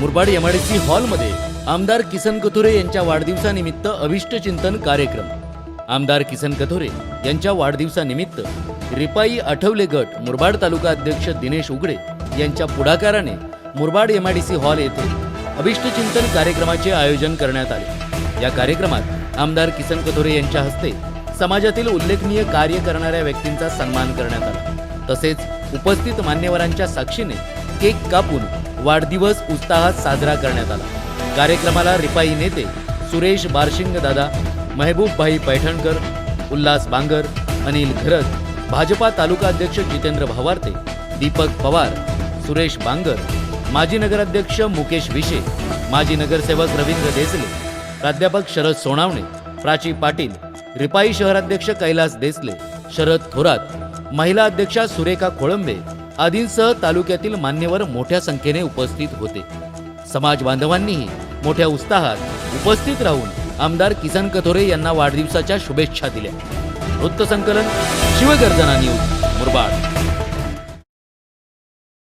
मुरबाड एमआडीसी हॉलमध्ये आमदार किसन कथोरे यांच्या वाढदिवसानिमित्त अभिष्ट चिंतन कार्यक्रम. आमदार किसन कथोरे यांच्या वाढदिवसानिमित्त रिपाई आठवले गट मुरबाड तालुका अध्यक्ष दिनेश उगडे यांच्या पुढाकाराने मुरबाड एमआयडीसी हॉल येथे अभिष्ट चिंतन कार्यक्रमाचे आयोजन करण्यात आले. या कार्यक्रमात आमदार किसन कथोरे यांच्या हस्ते समाजातील उल्लेखनीय कार्य करणाऱ्या व्यक्तींचा सन्मान करण्यात आला. तसेच उपस्थित मान्यवरांच्या साक्षीने केक कापून वाढदिवस उत्साहात साजरा करण्यात आला. कार्यक्रमाला रिपाई नेते सुरेश बारशिंग दादा महबूबभाई पैठणकर उल्हास बांगर अनिल घरत भाजपा तालुका अध्यक्ष जितेंद्र भावार्ते दीपक पवार सुरेश बांगर माजी नगराध्यक्ष मुकेश विशे माजी नगरसेवक रवींद्र देसले प्राध्यापक शरद सोनावणे प्राची पाटील रिपाई शहराध्यक्ष कैलास देसले शरद थोरात महिला अध्यक्षा सुरेखा खोळंबे आदींसह तालुक्यातील मान्यवर मोठ्या संख्येने उपस्थित होते. समाज बांधवांनीही मोठ्या उत्साहात उपस्थित राहून आमदार किसन कथोरे यांना वाढदिवसाच्या शुभेच्छा दिल्या. वृत्तसंकलन शिवगर्जना न्यूज मुरबाड.